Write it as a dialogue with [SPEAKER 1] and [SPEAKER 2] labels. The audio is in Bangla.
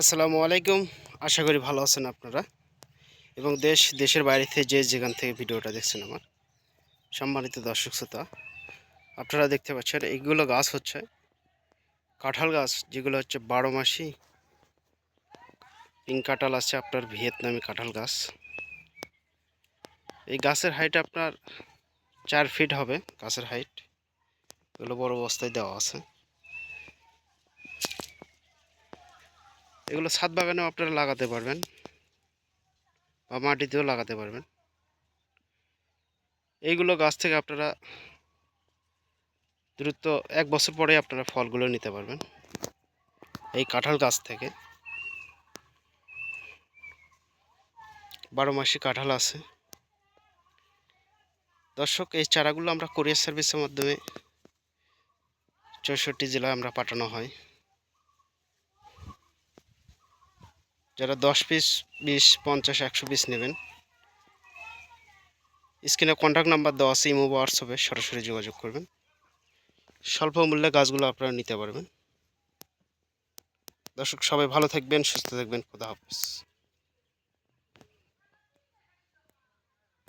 [SPEAKER 1] আসসালামু আলাইকুম। আশা করি ভালো আছেন আপনারা। এবং দেশ, দেশের বাইরে থেকে যে যেখান থেকে ভিডিওটা দেখছেন আমার, সম্মানিত দর্শক শ্রোতা, আপনারা দেখতে পাচ্ছেন এইগুলো গাছ হচ্ছে, কাঁঠাল গাছ, যেগুলো হচ্ছে বারো মাসি। পিঙ্ক কাঁঠাল আছে আপনার ভিয়েতনামি কাঁঠাল গাছ। এই গাছের হাইট আপনার চার ফিট হবে, গাছের হাইট এগুলো বড় অবস্থায় দেওয়া আছে। এগুলো ছাদ বাগানেও আপনারা লাগাতে পারবেন বা মাটিতেও লাগাতে পারবেন। এইগুলো গাছ থেকে আপনারা দ্রুত এক বছর পরে আপনারা ফলগুলো নিতে পারবেন। এই কাঁঠাল গাছ থেকে। বারো মাসি কাঁঠাল আছে। দর্শক, এই চারাগুলো আমরা কোরিয়ার সার্ভিসের মাধ্যমে চৌষট্টি জেলায় আমরা পাঠানো হয়। যারা দশ পিস বিশ, পঞ্চাশ, একশো পিস নেবেন স্ক্রিনে কন্ট্যাক্ট নাম্বার দেওয়া আছে, ইমো বা হোয়াটসঅ্যাপে সরাসরি যোগাযোগ করবেন। স্বল্প মূল্যে গাছগুলো আপনারা নিতে পারবেন। দর্শক, সবাই ভালো থাকবেন, সুস্থ থাকবেন, খোদা হাফেজ।